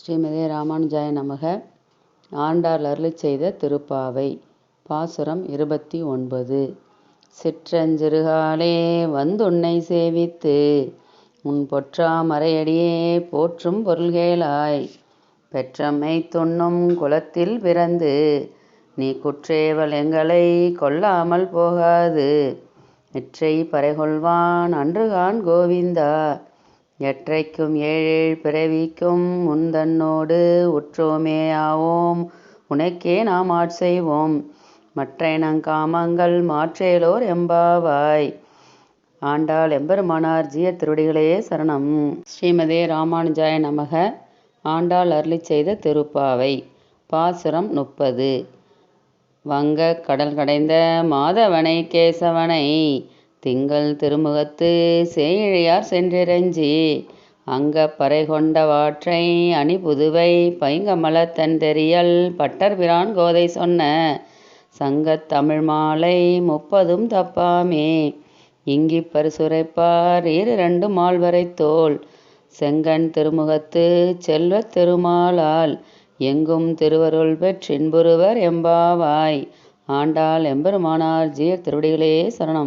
ஸ்ரீமதே ராமானுஜாய நமக. ஆண்டாள் அருளிச் செய்த திருப்பாவை. பாசுரம் இருபத்தி ஒன்பது. சிற்றஞ்சிறுகாலே வந்துன்னை சேவித்து உன் பொற்றா மறையடியே போற்றும் பொருள்கேளாய். பெற்றம்மை துண்ணும் குலத்தில் பிறந்து நீ குற்றேவல் எங்களை கொல்லாமல் போகாது. நெற்றை பறைகொள்வான் அன்றுகான் கோவிந்தா எற்றைக்கும் ஏழேழ் பிறவிக்கும் முந்தன்னோடு உற்றோமே ஆவோம். உனக்கே நாம் ஆட்செய்வோம் மற்றைனங் காமங்கள் மாற்றேலோர் எம்பாவாய். ஆண்டாள் எம்பெருமானார் ஜிய திருவடிகளே சரணம். ஸ்ரீமதே ராமானுஜாய நமக. ஆண்டாள் அருளிச் செய்த திருப்பாவை. பாசுரம் முப்பது. வங்க கடல் கடைந்த மாதவனை கேசவனை. திங்கள் திருமுகத்து சேயிழையார் சென்றிரஞ்சி அங்கப் பறை கொண்ட வாற்றை அணி புதுவை பைங்கமலத் பட்டர் பிரான் கோதை சொன்ன சங்கத் தமிழ் மாலை முப்பதும் தப்பாமே. இங்கிப் பரிசுரைப்பார் ரெண்டு மால்வரை தோல் செங்கண் திருமுகத்து செல்வத் திருமாலால் எங்கும் திருவருள் பெற்றின்புருவர் எம்பாவாய் ஆண்டாள் எம்பெருமானார் ஜீர் திருவடிகளே சரணம்.